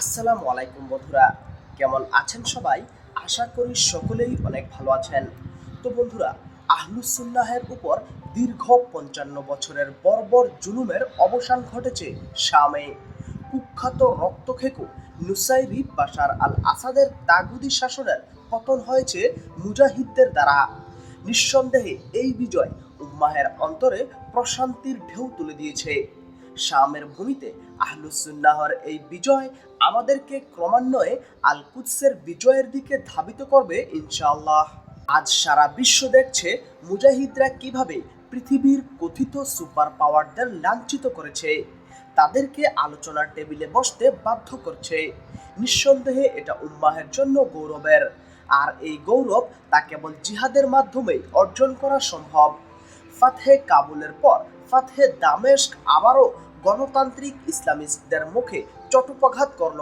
আসসালামু আলাইকুম বন্ধুরা, কেমন আছেন সবাই? আশা করি সকলেই অনেক ভালো আছেন। তো বন্ধুরা আহলুসুল্লাহের উপর দীর্ঘ পঞ্চান্ন বছরের বর্বর জুলুমের অবসান ঘটেছে শামে। কুখ্যাত রক্তখেকু নুসাইরি বাশার আল আসাদের তাগুদি শাসনের পতন হয়েছে মুজাহিদদের দ্বারা। নিঃসন্দেহে এই বিজয় উম্মাহের অন্তরে প্রশান্তির ঢেউ তুলে দিয়েছে। শামের ভূমিতে আহলুসুন্নাহর এই বিজয় আমাদেরকে ক্রমান্বয়ে আল কুদসের বিজয়ের দিকে ধাবিত করবে ইনশাআল্লাহ। আজ সারা বিশ্ব দেখছে মুজাহিদরা কীভাবে পৃথিবীর কথিত সুপার পাওয়ারদের লাঞ্ছিত করেছে। তাদেরকে আলোচনার টেবিলে বসতে বাধ্য করছে। নিঃসন্দেহে এটা উম্মাহের জন্য গৌরবের। আর এই গৌরব তা কেবল জিহাদের মাধ্যমেই অর্জন করা সম্ভব। ফাতহে কাবুলের পর ফাতহে দামেস্ক আবারও গণতান্ত্রিক ইসলামিস্টদের মুখে চটুপাঘাত করল